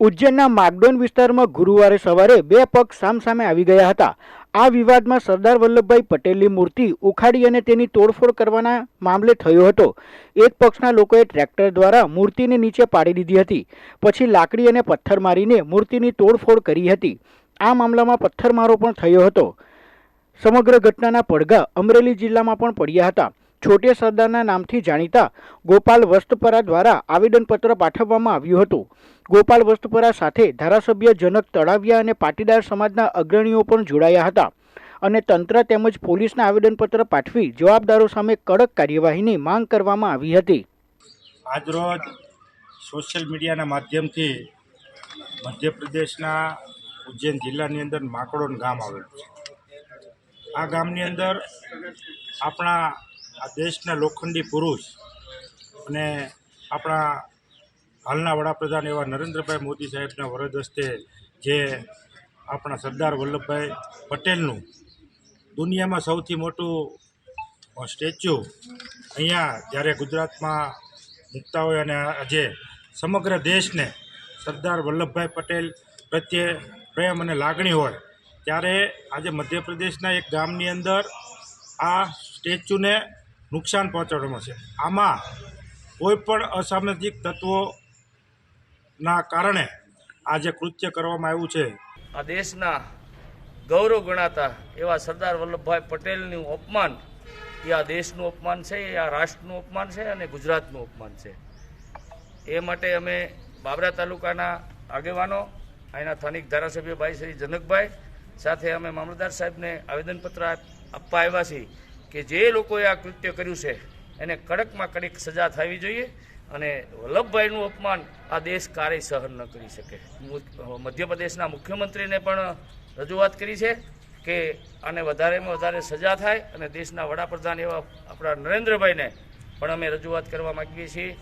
ઉજ્જૈનના માગડોન વિસ્તારમાં ગુરુવારે સવારે બે પક્ષ સામસામે આવી ગયા હતા. આ વિવાદમાં સરદાર વલ્લભભાઈ પટેલની મૂર્તિ ઉખાડી અને તેની તોડફોડ કરવાના મામલે થયો હતો. એક પક્ષના લોકોએ ટ્રેક્ટર દ્વારા મૂર્તિને નીચે પાડી દીધી હતી. પછી લાકડી અને પથ્થર મારીને મૂર્તિની તોડફોડ કરી હતી. આ મામલામાં પથ્થરમારો પણ થયો હતો. સમગ્ર ઘટનાના પડઘા અમરેલી જિલ્લામાં પણ પડ્યા હતા. છોટે સરદારના નામથી જાણીતા ગોપાલ વસ્તપરા દ્વારા આવેદનપત્ર પાઠવવામાં આવ્યું હતું. ગોપાલ વસ્તપરા સાથે ધારાસભ્ય જનક તળાવિયા અને પાટીદાર સમાજના અગ્રણીઓ પણ જોડાયા હતા અને તંત્ર તેમજ પોલીસના આવેદનપત્ર પાઠવી જવાબદારો સામે કડક કાર્યવાહીની માંગ કરવામાં આવી હતી. આજરોજ સોશિયલ મીડિયાના માધ્યમથી મધ્યપ્રદેશના ઉજ્જૈન જિલ્લાની અંદર માકડોન ગામ આવેલું છે. આ ગામની અંદર આપણા આ દેશના લોખંડી પુરુષ અને આપણા હાલના વડાપ્રધાન એવા નરેન્દ્રભાઈ મોદી સાહેબના વરદ હસ્તે જે આપણા સરદાર વલ્લભભાઈ પટેલનું દુનિયામાં સૌથી મોટું સ્ટેચ્યુ અહીંયા જ્યારે ગુજરાતમાં મૂકતા હોય અને આજે સમગ્ર દેશને સરદાર વલ્લભભાઈ પટેલ પ્રત્યે પ્રેમ અને લાગણી હોય, ત્યારે આજે મધ્યપ્રદેશના એક ગામની અંદર આ સ્ટેચ્યુને નુકસાન પહોંચાડવામાં છે. આમાં કોઈપણ અસામાજિક તત્વોના કારણે આ જે કૃત્ય કરવામાં આવ્યું છે, આ દેશના ગૌરવ ગણાતા એવા સરદાર વલ્લભભાઈ પટેલનું અપમાન, એ આ દેશનું અપમાન છે, એ આ રાષ્ટ્રનું અપમાન છે અને ગુજરાતનું અપમાન છે. એ માટે અમે બાબરા તાલુકાના આગેવાનો, અહીંના સ્થાનિક ધારાસભ્ય ભાઈ શ્રી જનકભાઈ સાથે અમે મામલતદાર સાહેબને આવેદનપત્ર આપવા આવ્યા છીએ. કે જે લોકોએ આ કૃત્ય કર્યું છે, એને કડકમાં કડક સજા થવી જોઈએ અને વલ્લભભાઈનું અપમાન આ દેશ ક્યારેય સહન ન કરી શકે. મધ્યપ્રદેશના મુખ્યમંત્રીને પણ રજૂઆત કરી છે કે આને વધારેમાં વધારે સજા થાય અને દેશના વડાપ્રધાન એવા આપણા નરેન્દ્રભાઈને પણ અમે રજૂઆત કરવા માગીએ છીએ.